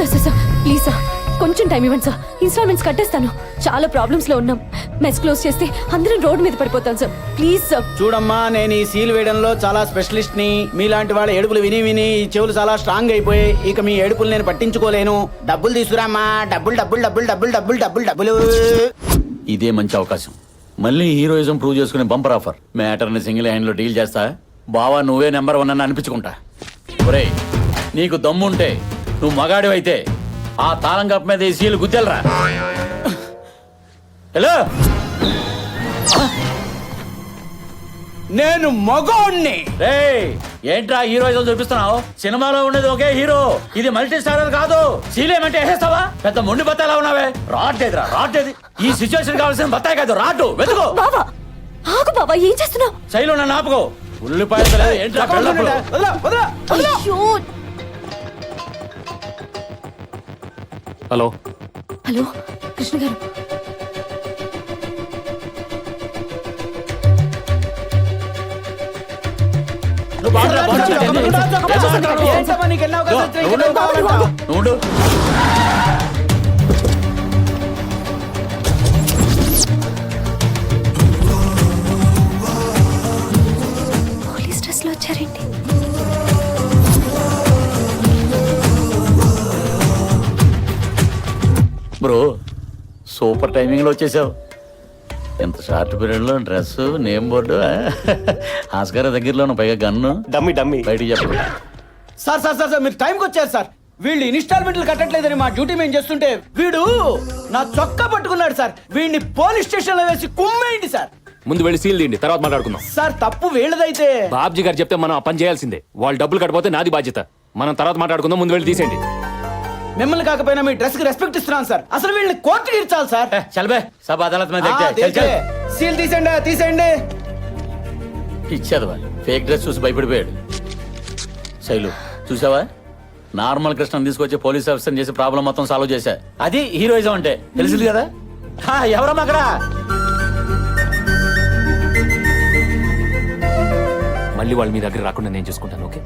Sir sir sir please sir కొంచెం time ఇవ్వండి sir. Instalments కట్టేస్తాను. చాలా ప్రాబ్లమ్స్లో ఉన్నాం. మెస్ క్లోజ్ చేస్తే అందరం రోడ్ మీద పడిపోతాం సార్. Please sir. చూడమ్మా నేను ఈ సీల్ వేయడంలో చాలా స్పెషలిస్ట్ని మీలాంటి వాళ్ళ ఏడుపులు విని విని ఈ చెవులు చాలా స్ట్రాంగ్ అయిపోయాయి. ఇక మీ ఏడుపులు నేను పట్టించుకోలేను. డబ్బులు తీసుకురామ్మా. డబ్బులు డబ్బులు డబ్బులు డబ్బులు డబ్బులు డబ్బులు డబ్బులు. ఇదే మంచి అవకాశం. మళ్ళీ హీరోయిజం ప్రూవ్ చేసుకునే బంపర్ ఆఫర్. మ్యాటర్ని సింగిల్ హ్యాండ్లో డీల్ చేస్తా. బావా నువ్వే నెంబర్ వన్ అని అనిపించుకుంటా. ఒరేయ్ నీకు దమ్ముంటే నువ్వు మగాడివైతే ఆ తాళం కప్ప మీద ఈ సీలు గుద్దెలరా. హలో? నేను మగోణ్ణి. రే ఏంట్రా హీరోయిజం చూపిస్తున్నావు? సినిమాలో ఉండేది ఒకే హీరో. ఇది మల్టీ స్టారర్ కాదు. సీలేమంటే వేసేస్తావా పెద్ద మొండి బత్తాయిలా ఉన్నావే. రాట్లేదురా రాట్లేదు ఈ సిచ్యువేషన్ కావాల్సిన బత్తాయి కాదు రాటు వెతుకో. బావా ఆగు బావా ఏం చేస్తున్నావు? శైలు నన్ను ఆపుకో. ఉల్లిపాయలు ఏంట్రా. అయ్యో హలో. హలో కృష్ణ గారు. నువ్వు సూపర్ టైమింగ్లో వచ్చేసావు. ఎంత షార్ట్ పీరియడ్లో డ్రెస్ నేమ్ బోర్డు ఆస్కార్ దగ్గరలో ఉన్న పైగా గన్ను. Dummy dummy. బయటికి చెప్పు. సార్ సార్ సార్ సార్ మీరు టైంకి వచ్చారు సార్. వీళ్ళు ఇన్స్టాల్మెంట్లు కట్టట్లేదని మా డ్యూటీ మేము చేస్తుంటే వీడు నా చొక్కా పట్టుకున్నాడు సార్. వీడిని పోలీస్ స్టేషన్లో వేసి కుమ్మేయండి సార్. ముందు వెళ్ళి సీల్ తీయండి తర్వాత మాట్లాడుకుందాం. సార్ తప్పు వీళ్ళదైతే. బాబ్జీ గారు చెప్తే మనం ఆ పని చేయాల్సిందే. వాళ్ళు డబ్బులు కట్టపోతే నాది బాధ్యత. మనం తర్వాత మాట్లాడుకుందాం ముందు వెళ్ళి తీసేయండి. మిమ్మల్ని కాకపోయినా మీ డ్రెస్కి రెస్పెక్ట్ ఇస్తున్నాను సార్. అసలు వీళ్ళని కోర్టు తీర్చాలి సార్. చల్బే సబ్ అదాలత్ సీల్ తీసేయండి తీసేయండి. ఇచ్చేది ఫేక్ డ్రెస్ చూసి భయపడిపోయాడు. శైలు చూసావా? నార్మల్ కృష్ణ తీసుకొచ్చి పోలీస్ ఆఫీసర్ చేసి ప్రాబ్లం మొత్తం సాల్వ్ చేశా. అది హీరోయిజం అంటే. తెలిసింది కదా? ఎవరమ్మా అక్కడ? మళ్ళీ వాళ్ళు మీ దగ్గర రాకుండా నేను చూసుకుంటాను ఓకే?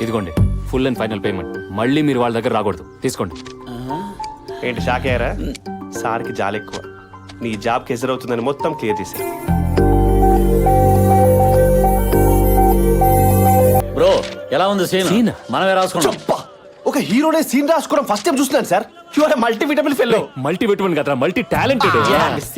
ఇదిగోండి ఫుల్ అండ్ ఫైనల్ పేమెంట్ మళ్ళీ మీరు వాళ్ళ దగ్గర రాకూడదు. తీసుకోండి. ఏంటి షాక్ అయ్యారా? సార్కి జాలి ఎక్కువ. నీ జాబ్కి ఎదురవుతుందని మొత్తం క్లియర్ చేశారు. బ్రో ఎలా ఉంది సీన్? Scene? మనమే రాసుకున్నాం! ఒక హీరోనే సీన్ రాసుకోవడం ఫస్ట్ టైం చూస్తున్నాను sir. You are multi vitamin fellow multi vitamin కదా మల్టీ టాలెంటెడ్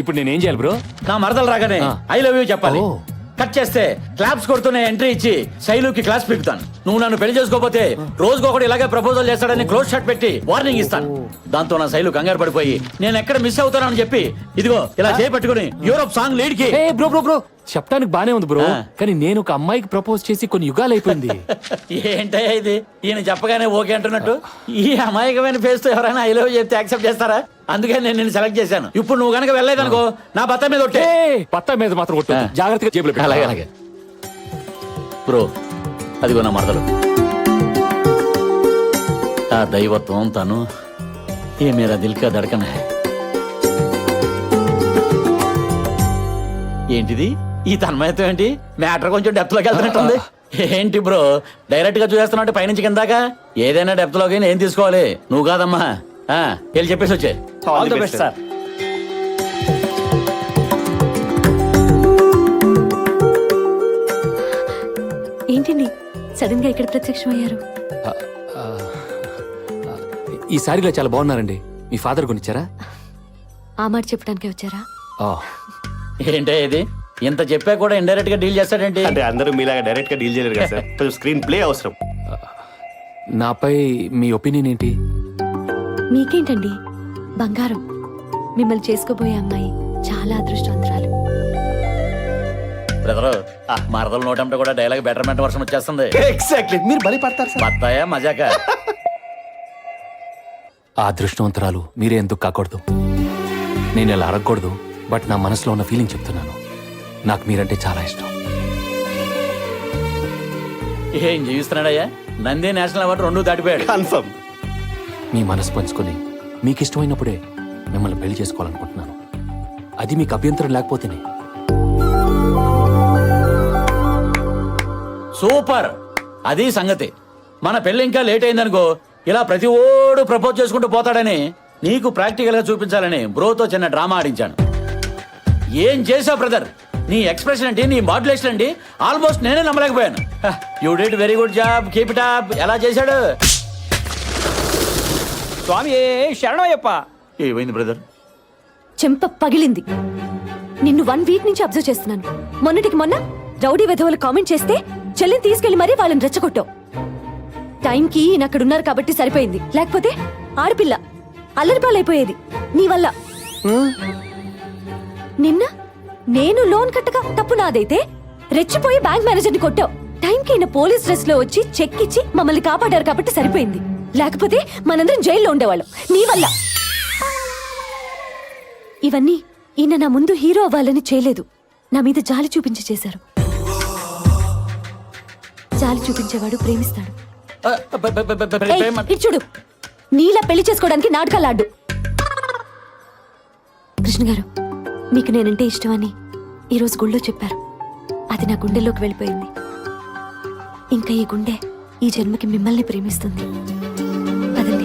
ఇప్పుడు నేను ఏం చేయాలి బ్రో నా మరదలు రాగానే. ఐ లవ్ యూ చెప్పాలి. ఓ. కట్ చేస్తే క్లాప్స్ కొడుతూనే ఎంట్రీ ఇచ్చి శైలుకి క్లాస్ పీకుతాను. నువ్వు నన్ను పెళ్ళి చేసుకోకపోతే రోజుకొకటి ఇలాగే ప్రపోజల్ చేస్తాడని క్లోజ్ షాట్ పెట్టి వార్నింగ్ ఇస్తాను. దాంతో నా శైలు కంగారు పడిపోయి నేను ఎక్కడ మిస్ అవుతానని చెప్పి ఇదిగో ఇలా చేపట్టుకుని యూరోప్ సాంగ్ లీడ్కి బ్రో బ్రో బ్రో చెప్పడానికి బానే ఉంది బ్రో. కానీ నేను ఒక అమ్మాయికి ప్రపోజ్ చేసి కొన్ని యుగాలు అయిపోయింది ఏంటయ్యా ఇది? ఈయన చెప్పగానే ఓకే అంటున్నట్టు. ఈ అమాయకమైన ఫేస్తో ఎవరైనా ఐ లవ్ చెప్తే యాక్సెప్ట్ చేస్తారా? అందుకే నేను నిన్ను సెలెక్ట్ చేశాను. ఇప్పుడు నువ్వు గనక వెళ్ళలేదనుకో నా భర్త మీద ఒట్టే. ఏ, పత్తా మీద మాత్రం కొట్టు. జాగ్రత్తగా జేబులో. అలాగే అలాగే. బ్రో అదిగో నా మరదలు. ఆ దైవత్వం తను ఏ మేరా దిల్ కా ధడకన్. హై ఏంటిది? ఈ తన్మయత్వం ఏంటి? మ్యాటర్ కొంచెం డెప్త్లోకి వెళ్తున్నట్టుంది. ఏంటి బ్రో? డైరెక్ట్గా చూసేస్తున్నట్టు పైనుంచి కిందాక? ఏదైనా డెప్త్లోకి ఏం తీసుకోవాలి. నువ్వు కాదమ్మా. ఆ, వెళ్ళి చెప్పేసి వచ్చే. All the best, sir. ఏంటండి? సడన్గా ఇక్కడ ప్రత్యక్షం అయ్యారు ఈ సారీలో చాలా బాగున్నారండి. మీ ఫాదర్ కొనిచ్చారా? ఆ మాట చెప్పడానికే వచ్చారా? ఆ. ఏంటే ఇది? ఇంత చెప్పా కూడా ఇండైరెక్ట్గా డీల్ చేస్తాడేంటి? అంటే అందరూ మీలాగా డైరెక్ట్గా డీల్ చేయలేరు కదా సార్. కొంచెం స్క్రీన్ ప్లే అవసరం. నాపై మీ ఒపీనియన్ ఏంటి? మీకేంటండి? బంగారం. మిమ్మల్ని చేసుకోబోయే అమ్మాయి చాలా అదృష్టవంతురాలు. బ్రదరు మరదల నోటంటే కూడా డైలాగ్ బెటర్మెంట్ వర్షం వచ్చేస్తుంది. ఎగ్జాక్ట్లీ మీరు బలి పడతారు సార్. బత్తాయా మజాక? ఆ అదృష్టవంతరాలు మీరే ఎందుకు కాకూడదు? నేను ఇలా అడగకూడదు బట్ నా మనసులో ఉన్న ఫీలింగ్ చెప్తున్నాను. నాకు మీరంటే చాలా ఇష్టం. ఏం జీవిస్తున్నాడయ్యా? నంది నేషనల్ అవార్డు రెండు దాటిపోయాడు. కన్ఫర్మ్. మీ మనసు పంచుకొని మీకు ఇష్టమైనప్పుడే మిమ్మల్ని పెళ్ళి చేసుకోవాలనుకుంటున్నాను. అది మీకు అభ్యంతరం లేకపోతేనే. సూపర్! అది సంగతి. మన పెళ్ళి ఇంకా లేట్ అయిందనుకో ఇలా ప్రతి ఓడు ప్రపోజ్ చేసుకుంటూ పోతాడని నీకు ప్రాక్టికల్గా చూపించాలని బ్రోతో చిన్న డ్రామా ఆడించాను. ఏం చేసావు బ్రదర్? నీ ఎక్స్ప్రెషన్ ఏంటి నీ మాడ్యులేషన్ ఏంటి ఆల్మోస్ట్ నేనే నమ్మలేకపోయాను. You did very good job keep it up ఎలా చేశాడు? స్వామి శరణయ్యప్ప. ఏమైంది బ్రదర్ చెంప పగిలింది. నిన్ను వన్ వీక్ నుంచి అబ్జర్వ్ చేస్తున్నాను. మొన్నటికి మొన్న రౌడీ వెధవలు కామెంట్ చేస్తే చెల్లిని తీసుకెళ్ళి మరీ వాళ్ళని రెచ్చగొట్టావు. టైంకి ఈయన అక్కడ ఉన్నారు కాబట్టి సరిపోయింది. లేకపోతే ఆడపిల్ల అల్లరిపాలైపోయేది నీ వల్ల. నిన్న నేను లోన్ కట్టగా తప్పు నాదైతే? రెచ్చిపోయి బ్యాంక్ మేనేజర్ని కొట్టావు. టైంకి ఈయన పోలీస్ డ్రెస్లో వచ్చి చెక్ ఇచ్చి మమ్మల్ని కాపాడారు కాబట్టి సరిపోయింది. లేకపోతే మనందరం జైల్లో ఉండేవాళ్ళం. నీ వల్ల. ఇవన్నీ ఈయన నా ముందు హీరో అవ్వాలని చేయలేదు. నా మీద జాలి చూపించి చేశారు. జాలి చూపించేవాడు ప్రేమిస్తాడు. ఏయ్, ఇటు చూడు. నీలా పెళ్ళి చేసుకోవడానికి నాటకాలు ఆడు. కృష్ణ గారు మీకు నేనంటే ఇష్టమని ఈరోజు గుళ్ళో చెప్పారు. అది నా గుండెల్లోకి వెళ్ళిపోయింది. ఇంకా ఈ గుండె ఈ జన్మకి మిమ్మల్ని ప్రేమిస్తుంది. పదండి.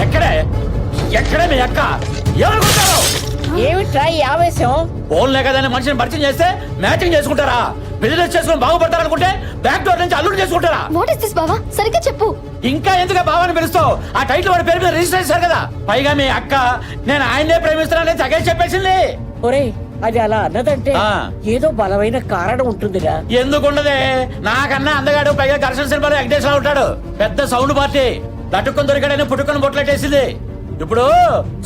ఎక్కడే? ఎక్కడే మీ అక్క? ఎవరు ఏమిట్రా ఈ ఆవేశం? ఫోన్లే కదని మనిషిని పరిచయం చేస్తే మ్యాచింగ్ చేసుకుంటారా? బిజినెస్ చేసుకుని బాగుపడతారనుకుంటే బ్యాక్ డోర్ నుంచి అల్లుడు చేసుకుంటారా? వాట్ ఇస్ దిస్ బావా? సరిగ్గా చెప్పు. ఇంకా ఎందుకు భావాన్ని పిలుస్తావు? ఆ టైటిల్ వాడి పేరు మీద రిజిస్టర్ చేశారు కదా. పైగా మీ అక్క నేను ఆయన్నే ప్రేమిస్తున్నానని తగే చెప్పేసింది. ఒరేయ్ అది అలా అన్నదంటే. ఏదో బలమైన కారణం ఉంటుందిరా. ఎందుకుండదే నాకన్నా అందగాడు పైగా ఘర్షణ సినిమాలో వెంకటేష్ లా ఉంటాడు. పెద్ద సౌండ్ పార్టీ. లటుక్కుని దొరికాడని పుట్టుకొని బొట్లెట్టేసింది. ఇప్పుడు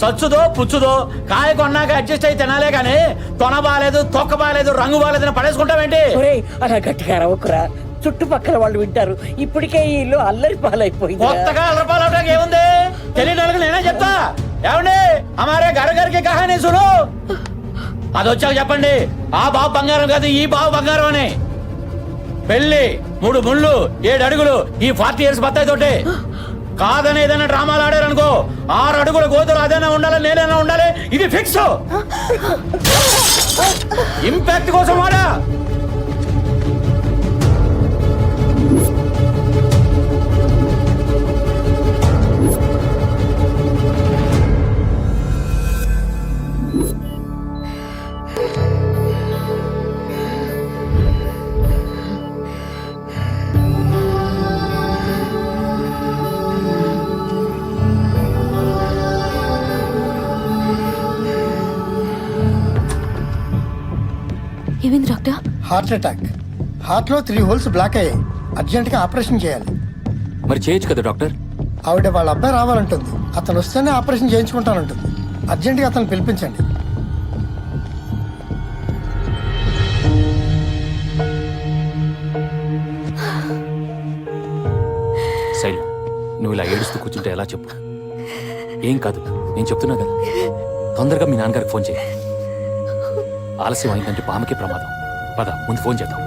సచ్చుదో పుచ్చుదో కాయ కొన్నాక అడ్జస్ట్ అయి తినాలే గాని తొన బాలేదు తొక్క బాలేదు రంగు బాలేదని పడేసుకుంటావేంటి? ఒరేయ్ అలా గట్టిగా అరవకురా. చుట్టుపక్కల వాళ్ళు వింటారు. ఇప్పటికే ఈ ఇల్లు అల్లరి పాలైపోయింది. కొత్తగా అలరపాలవడానికి ఏముంది? తెలియని వాళ్ళకి నేనే చెప్తా. ఏమండి? అమారే గర గరికి కహానీ సును. అది వచ్చాక చెప్పండి. ఆ బాబు బంగారం కాదు ఈ బాబు బంగారం అని. పెళ్ళి మూడు ముళ్ళు ఏడు అడుగులు ఈ ఫార్టీ ఇయర్స్ బత్తాయి తోటి. కాదని ఏదైనా డ్రామాలు ఆడారనుకో ఆరు అడుగుల గోతులు అదైనా ఉండాలి నేనైనా ఉండాలి? ఇది ఫిక్స్. ఇంపాక్ట్ కోసం వాడా హార్ట్ అటాక్. హార్ట్లో త్రీ హోల్స్ బ్లాక్ అయ్యాయి. అర్జెంటుగా ఆపరేషన్ చేయాలి. మరి చేయొచ్చు కదా డాక్టర్? ఆవిడ వాళ్ళ అబ్బాయి రావాలంటుంది. అతను వస్తేనే ఆపరేషన్ చేయించుకుంటానంటుంది. అర్జెంటుగా అతను పిలిపించండి. శైలు నువ్వు ఇలా ఏడుస్తూ కూర్చుంటే ఎలా చెప్పు? ఏం కాదు నేను చెప్తున్నా కదా. తొందరగా మీ నాన్నగారికి ఫోన్ చేయి. ఆలస్యం అయిందంటే పామకే ప్రమాదం. పద ముందు ఫోన్ చేద్దాం.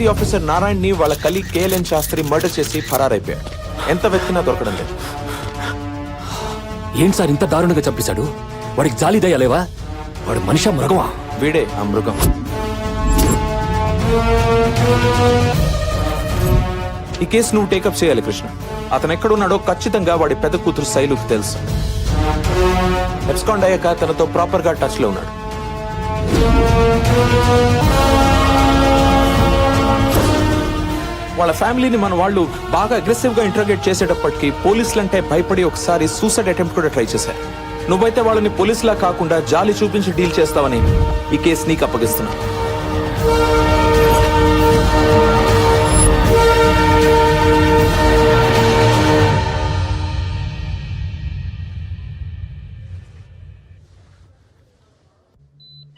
ఐటీ ఆఫీసర్ నారాయణ్ని వాళ్ళ కలి కేఎల్ఎన్ శాస్త్రి మర్డర్ చేసి ఫరారైపోయాడు. ఎంత వెతికినా దొరకడం లేదు. ఏంటి సార్ ఇంత దారుణంగా చంపేశాడు? వాడికి జాలి దయలేవా వాడు మనిషా మృగమా? వీడే ఆ మృగం. ఈ కేసు నువ్వు టేకప్ చేయాలి కృష్ణ. అతను ఎక్కడున్నాడో ఖచ్చితంగా వాడి పెద్ద కూతురు శైలుకి తెలుసు. ఎబ్స్కాండ్ అయ్యాక తనతో ప్రాపర్గా టచ్లో ఉన్నాడు. వాళ్ళ ఫ్యామిలీని మన వాళ్ళు బాగా అగ్రెసివ్గా ఇంటర్గేట్ చేసేటప్పటికి పోలీసులంటే భయపడి ఒకసారి సూసైడ్ అటెంప్ట్ కూడా ట్రై చేశారు. నువ్వైతే వాళ్ళని పోలీసులా కాకుండా జాలి చూపించి డీల్ చేస్తావని ఈ కేసు నీకు అప్పగిస్తున్నా.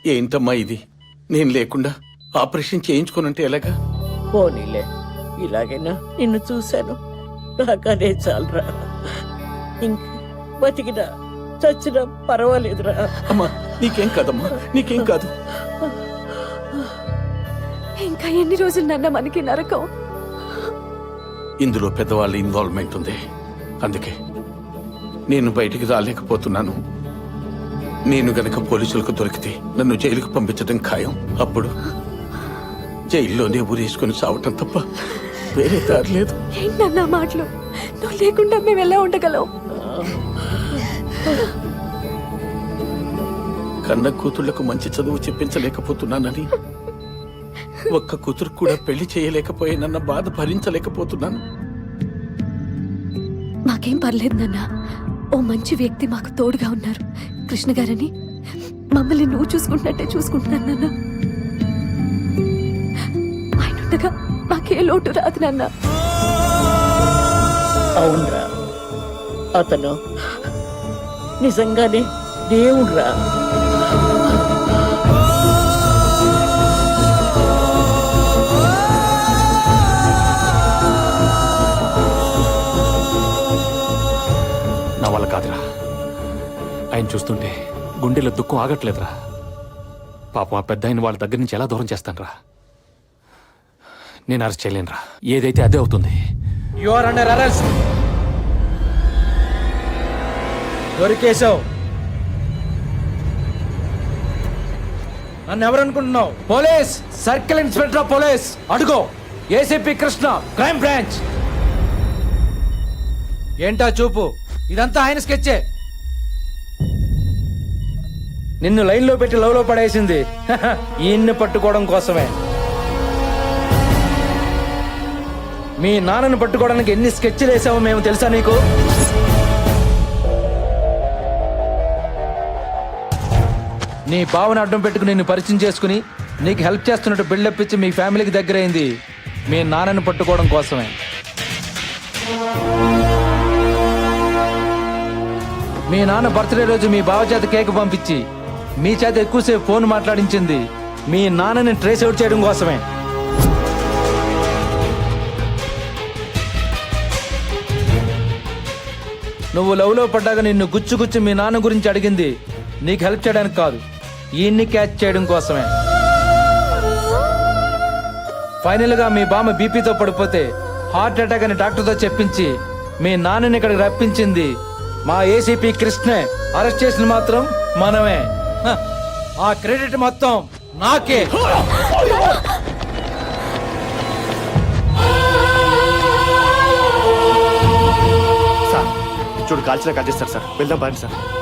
ఏంటమ్మా ఇది? నేను లేకుండా ఆపరేషన్ చేయించుకోనంటే ఎలాగా? పోనీలే. ఇలాగైనా నిన్ను చూశాను. నాకనే చాలరా. ఇంక బతికినా చచ్చినా పర్వాలేదురా. అమ్మా నీకేం కాదమ్మా నీకేం కాదు. ఇంకా ఎన్ని రోజులు నన్న మనకి నరకం? ఇందులో పెద్దవాళ్ళ ఇన్వాల్వ్మెంట్ ఉంది. అందుకే నేను బయటికి రాలేకపోతున్నాను. నేను గనక పోలీసులకు దొరికితే నన్ను జైలుకు పంపించడం ఖాయం. అప్పుడు జైల్లోనే ఊరేసుకుని చావటం తప్ప వేరే దారి లేదు. ఏంటన్నా మాటలు? నువ్వు లేకుండా మేము ఎలా ఉండగలం? కన్న కూతుళ్ళకు మంచి చదువు చెప్పించలేకపోతున్నానని ఒక్క కూతురు కూడా పెళ్ళి చేయలేకపోయానన్న బాధ భరించలేకపోతున్నాను. మాకేం పర్లేదు నాన్న. ఓ మంచి వ్యక్తి మాకు తోడుగా ఉన్నారు. కృష్ణ గారని. మమ్మల్ని నువ్వు చూసుకుంటున్నట్టే చూసుకుంటున్నాను నాన్న. ఆయన ఉండగా లోటు రాదు నాన్న. అవునరా. అతను నిజంగానే దేవుడురా. నా వల్ల కాదురా. ఆయన చూస్తుంటే గుండెలో దుఃఖం ఆగట్లేదురా. పాపం ఆ పెద్ద ఆయన వాళ్ళ దగ్గర నుంచి ఎలా దూరం చేస్తానురా? నేను అరెస్ట్ చేయలేనురా. ఏదైతే అదే అవుతుంది. యు ఆర్ అండర్ అరెస్ట్ దొరికేశావు నన్ను ఎవరు అనుకుంటున్నావు police! Circle inspector of police! అడుగో! ACP Krishna crime branch! ఏంటా చూపు? ఇదంతా ఆయన స్కెచ్చే. నిన్ను లైన్లో పెట్టి లవ్లో పడేసింది ఈయన్ని పట్టుకోవడం కోసమే. మీ నాన్నను పట్టుకోవడానికి ఎన్ని స్కెచ్లు వేసామో మేము తెలుసా నీకు? నీ భావన అడ్డం పెట్టుకుని నిన్ను పరిచయం చేసుకుని నీకు హెల్ప్ చేస్తున్నట్టు బిల్డప్ ఇచ్చి మీ ఫ్యామిలీకి దగ్గరైంది మీ నాన్నను పట్టుకోవడం కోసమే. మీ నాన్న బర్త్డే రోజు మీ బావ చేత కేక్ పంపించి మీ చేత ఎక్కువసేపు ఫోన్ మాట్లాడించింది. మీ నాన్నని ట్రేస్ అవుట్ చేయడం కోసమే. నువ్వు లవ్లో పడ్డాక నిన్ను గుచ్చు గుచ్చు మీ నాన్న గురించి అడిగింది. నీకు హెల్ప్ చేయడానికి కాదు. ఈయన్ని క్యాచ్ చేయడం కోసమే. ఫైనల్గా మీ బామ్మ బీపీతో పడిపోతే హార్ట్ అటాక్ అని డాక్టర్తో చెప్పించి మీ నాన్నని ఇక్కడికి రప్పించింది. మా ఏసీపీ కృష్ణే. అరెస్ట్ చేసిన మాత్రం మనమే. ఆ క్రెడిట్ మొత్తం నాకే. చూడు కాల్చినా కాల్చేస్తారు సార్. వెళ్దాం బాగా సార్.